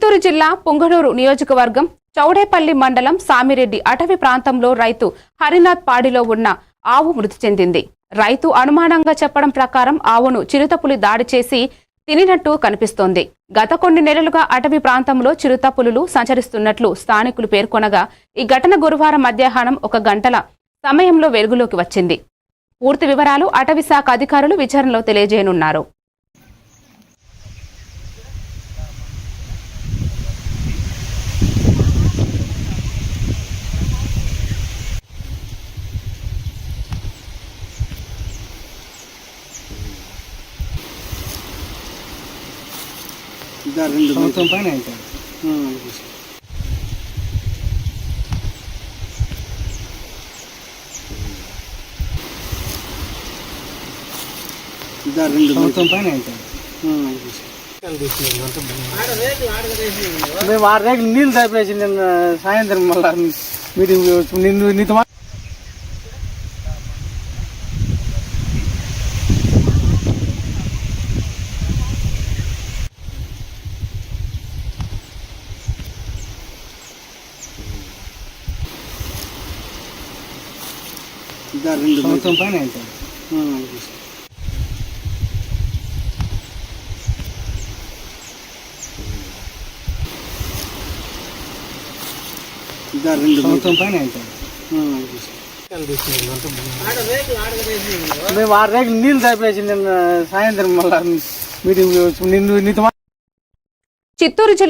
చిత్తూరు జిల్లా పుంగనూరు నియోజకవర్గం చౌడేపల్లి మండలం సామిరెడ్డి అటవీ ప్రాంతంలో రైతు హరినాథ్ పాడిలో ఉన్న ఆవు మృతి చెందింది. రైతు అనుమానంగా చెప్పడం ప్రకారం ఆవును చిరుతపులి దాడి చేసి తినినట్టు కనిపిస్తోంది. గత కొన్ని నెలలుగా అటవీ ప్రాంతంలో చిరుతపులులు సంచరిస్తున్నట్లు స్థానికులు పేర్కొనగా ఈ ఘటన గురువారం మధ్యాహ్నం ఒక గంటల సమయంలో వెలుగులోకి వచ్చింది. పూర్తి వివరాలు అటవీ శాఖ అధికారులు విచారణలో తెలియజేయనున్నారు. ఇంకా రెండు సంవత్సరం పైన అయితే. ఇంకా రెండు సంవత్సరం పైన మేము ఆరు రేకులు నీళ్ళు తాపేసి నిన్న సాయంత్రం మళ్ళా మీటింగ్ నిన్ను నీతో ఇంకా రెండు సంవత్సరం పైన అయితే. ఇంకా రెండు సంవత్సరం పైన అయితే. మేము ఆరు రేకులు నీళ్ళు తాపేసి నిన్న సాయంత్రం మళ్ళా మీటింగ్ నిన్ను నీతో చిత్తూరు జిల్లా